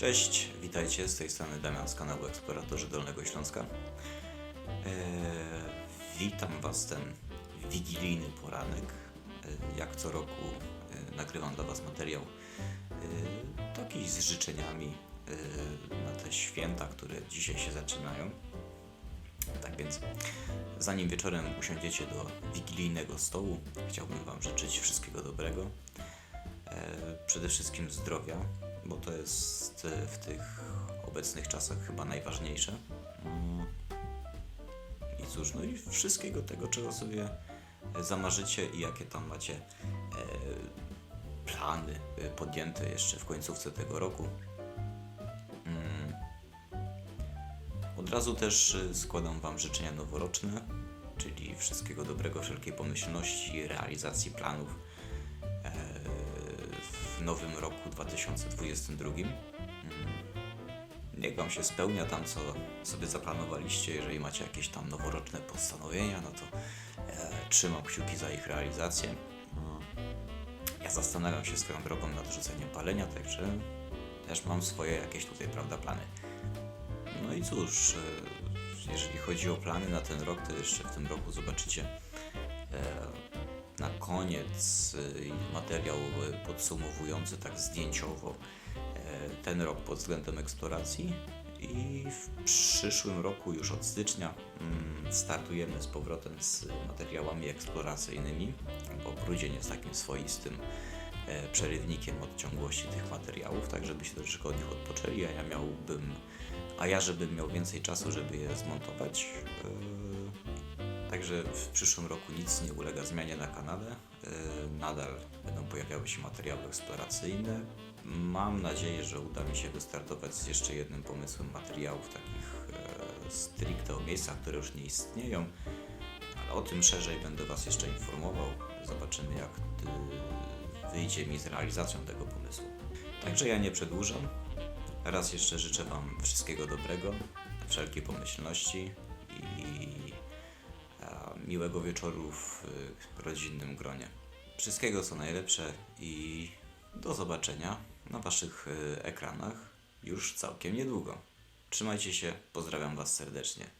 Cześć, witajcie, z tej strony Damian z kanału Eksploratorzy Dolnego Śląska. Eee, witam Was ten wigilijny poranek. Eee, jak co roku e, nagrywam dla Was materiał e, taki z życzeniami e, na te święta, które dzisiaj się zaczynają. Tak więc, zanim wieczorem usiądziecie do wigilijnego stołu, chciałbym Wam życzyć wszystkiego dobrego. E, przede wszystkim zdrowia, bo to jest e, w tych obecnych czasach chyba najważniejsze. Mm. I cóż, no i wszystkiego tego, czego sobie zamarzycie i jakie tam macie e, plany e, podjęte jeszcze w końcówce tego roku. Mm. Od razu też e, składam Wam życzenia noworoczne, czyli wszystkiego dobrego, wszelkiej pomyślności, realizacji planów e, w nowym roku 2022. Mm. Niech Wam się spełnia tam, co sobie zaplanowaliście. Jeżeli macie jakieś tam noworoczne postanowienia, no to e, trzymam kciuki za ich realizację. Mm. Ja zastanawiam się swoją drogą nad rzuceniem palenia, także też mam swoje jakieś tutaj, prawda, plany. No i cóż, e, jeżeli chodzi o plany na ten rok, to jeszcze w tym roku zobaczycie koniec y, materiał y, podsumowujący tak zdjęciowo e, ten rok pod względem eksploracji i w przyszłym roku już od stycznia mm, startujemy z powrotem z materiałami eksploracyjnymi, bo grudzień jest takim swoistym e, przerywnikiem od ciągłości tych materiałów, tak żebyście troszeczkę od nich odpoczęli, a ja miałbym, a ja żebym miał więcej czasu, żeby je zmontować. E, Także w przyszłym roku nic nie ulega zmianie na kanale. Yy, Nadal będą pojawiały się materiały eksploracyjne. Mam nadzieję, że uda mi się wystartować z jeszcze jednym pomysłem materiałów takich e, stricte o miejscach, które już nie istnieją. Ale o tym szerzej będę Was jeszcze informował. Zobaczymy jak y, wyjdzie mi z realizacją tego pomysłu. Także ja nie przedłużam. Raz jeszcze życzę Wam wszystkiego dobrego, wszelkiej pomyślności i miłego wieczoru w y, rodzinnym gronie. Wszystkiego co najlepsze i do zobaczenia na Waszych y, ekranach już całkiem niedługo. Trzymajcie się, pozdrawiam Was serdecznie.